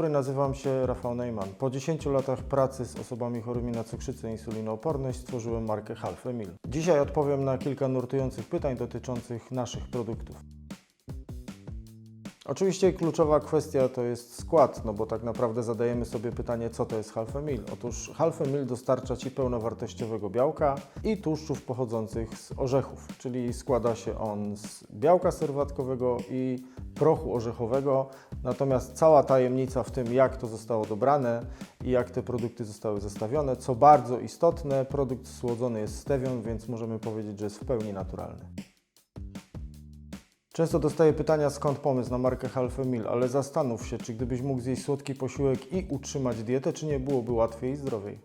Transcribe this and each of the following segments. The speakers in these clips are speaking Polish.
dobry, nazywam się Rafał Neyman. Po 10 latach pracy z osobami chorymi na cukrzycę i insulinooporność stworzyłem markę Half Mil. Dzisiaj odpowiem na kilka nurtujących pytań dotyczących naszych produktów. Oczywiście kluczowa kwestia to jest skład, no bo tak naprawdę zadajemy sobie pytanie, co to jest half a meal. Otóż half a meal dostarcza Ci pełnowartościowego białka i tłuszczów pochodzących z orzechów, czyli składa się on z białka serwatkowego i prochu orzechowego. Natomiast cała tajemnica w tym, jak to zostało dobrane i jak te produkty zostały zestawione, co bardzo istotne, produkt słodzony jest stewią, więc możemy powiedzieć, że jest w pełni naturalny. Często dostaję pytania, skąd pomysł na markę Half a Meal, ale zastanów się, czy gdybyś mógł zjeść słodki posiłek i utrzymać dietę, czy nie byłoby łatwiej i zdrowiej.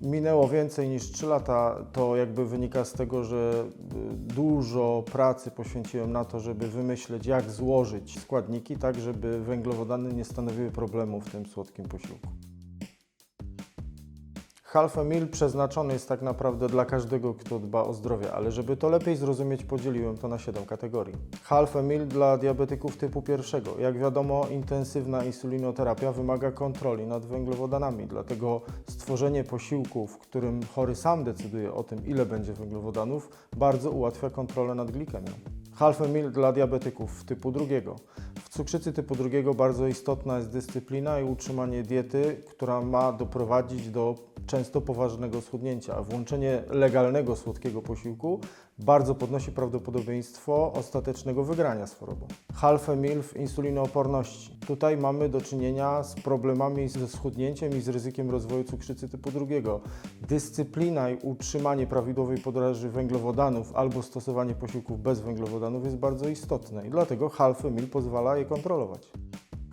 Minęło więcej niż 3 lata, to jakby wynika z tego, że y, dużo pracy poświęciłem na to, żeby wymyśleć, jak złożyć składniki, tak żeby węglowodany nie stanowiły problemu w tym słodkim posiłku. Half a meal przeznaczony jest tak naprawdę dla każdego, kto dba o zdrowie, ale żeby to lepiej zrozumieć, podzieliłem to na 7 kategorii. Half a meal dla diabetyków typu pierwszego. Jak wiadomo, intensywna insulinoterapia wymaga kontroli nad węglowodanami, dlatego stworzenie posiłku, w którym chory sam decyduje o tym, ile będzie węglowodanów, bardzo ułatwia kontrolę nad glikemią. Half a meal dla diabetyków typu drugiego. W cukrzycy typu drugiego bardzo istotna jest dyscyplina i utrzymanie diety, która ma doprowadzić do często poważnego schudnięcia. Włączenie legalnego słodkiego posiłku bardzo podnosi prawdopodobieństwo ostatecznego wygrania z chorobą. Half a meal w insulinooporności. Tutaj mamy do czynienia z problemami ze schudnięciem i z ryzykiem rozwoju cukrzycy typu drugiego. Dyscyplina i utrzymanie prawidłowej podaży węglowodanów albo stosowanie posiłków bez węglowodanów jest bardzo istotne i dlatego half a meal pozwala je kontrolować.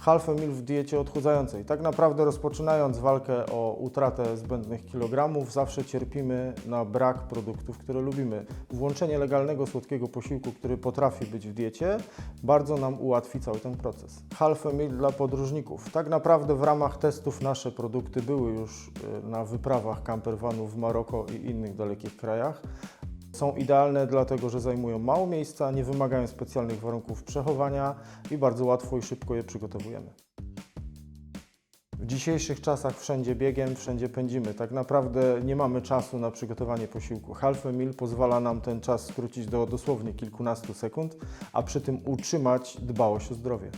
Half a meal w diecie odchudzającej. Tak naprawdę rozpoczynając walkę o utratę zbędnych kilogramów, zawsze cierpimy na brak produktów, które lubimy. Włączenie legalnego słodkiego posiłku, który potrafi być w diecie, bardzo nam ułatwi cały ten proces. Half a meal dla podróżników. Tak naprawdę w ramach testów nasze produkty były już y, na wyprawach campervanów w Maroko i innych dalekich krajach. Są idealne dlatego, że zajmują mało miejsca, nie wymagają specjalnych warunków przechowania i bardzo łatwo i szybko je przygotowujemy. W dzisiejszych czasach wszędzie biegiem, wszędzie pędzimy. Tak naprawdę nie mamy czasu na przygotowanie posiłku. Half a meal pozwala nam ten czas skrócić do dosłownie kilkunastu sekund, a przy tym utrzymać dbałość o zdrowie.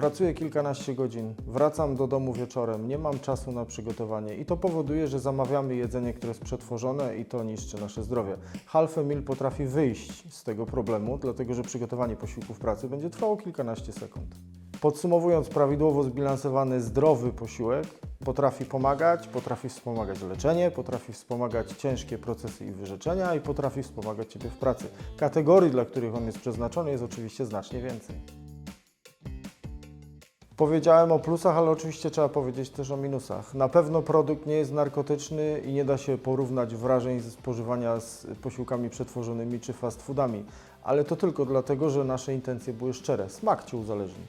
Pracuję kilkanaście godzin, wracam do domu wieczorem, nie mam czasu na przygotowanie i to powoduje, że zamawiamy jedzenie, które jest przetworzone i to niszczy nasze zdrowie. Half a meal potrafi wyjść z tego problemu, dlatego że przygotowanie posiłku w pracy będzie trwało kilkanaście sekund. Podsumowując, prawidłowo zbilansowany, zdrowy posiłek potrafi pomagać, potrafi wspomagać leczenie, potrafi wspomagać ciężkie procesy i wyrzeczenia i potrafi wspomagać Ciebie w pracy. Kategorii, dla których on jest przeznaczony, jest oczywiście znacznie więcej. Powiedziałem o plusach, ale oczywiście trzeba powiedzieć też o minusach. Na pewno produkt nie jest narkotyczny i nie da się porównać wrażeń ze spożywania z posiłkami przetworzonymi czy fast foodami, ale to tylko dlatego, że nasze intencje były szczere. Smak Cię uzależni.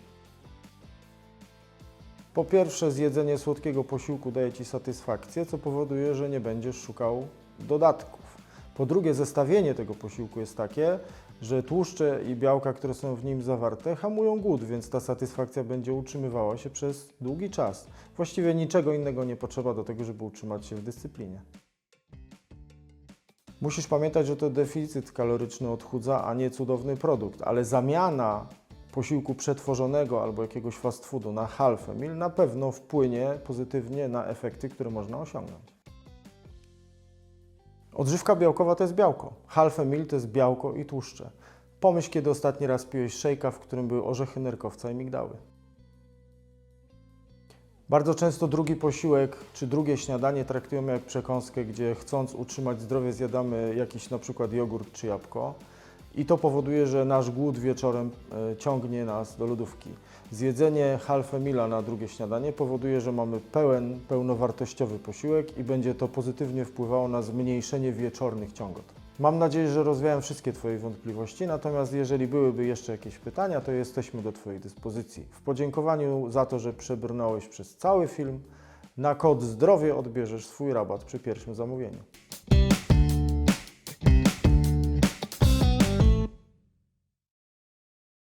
Po pierwsze, zjedzenie słodkiego posiłku daje Ci satysfakcję, co powoduje, że nie będziesz szukał dodatków. Po drugie, zestawienie tego posiłku jest takie, że tłuszcze i białka, które są w nim zawarte, hamują głód, więc ta satysfakcja będzie utrzymywała się przez długi czas. Właściwie niczego innego nie potrzeba do tego, żeby utrzymać się w dyscyplinie. Musisz pamiętać, że to deficyt kaloryczny odchudza, a nie cudowny produkt, ale zamiana posiłku przetworzonego albo jakiegoś fast foodu na half meal na pewno wpłynie pozytywnie na efekty, które można osiągnąć. Odżywka białkowa to jest białko. Half a meal to jest białko i tłuszcze. Pomyśl, kiedy ostatni raz piłeś szejka, w którym były orzechy nerkowca i migdały. Bardzo często drugi posiłek czy drugie śniadanie traktujemy jak przekąskę, gdzie chcąc utrzymać zdrowie zjadamy jakiś na przykład jogurt czy jabłko. I to powoduje, że nasz głód wieczorem e, ciągnie nas do lodówki. Zjedzenie half a meala na drugie śniadanie powoduje, że mamy pełen, pełnowartościowy posiłek i będzie to pozytywnie wpływało na zmniejszenie wieczornych ciągot. Mam nadzieję, że rozwiałem wszystkie Twoje wątpliwości, natomiast jeżeli byłyby jeszcze jakieś pytania, to jesteśmy do Twojej dyspozycji. W podziękowaniu za to, że przebrnąłeś przez cały film, na kod zdrowie odbierzesz swój rabat przy pierwszym zamówieniu.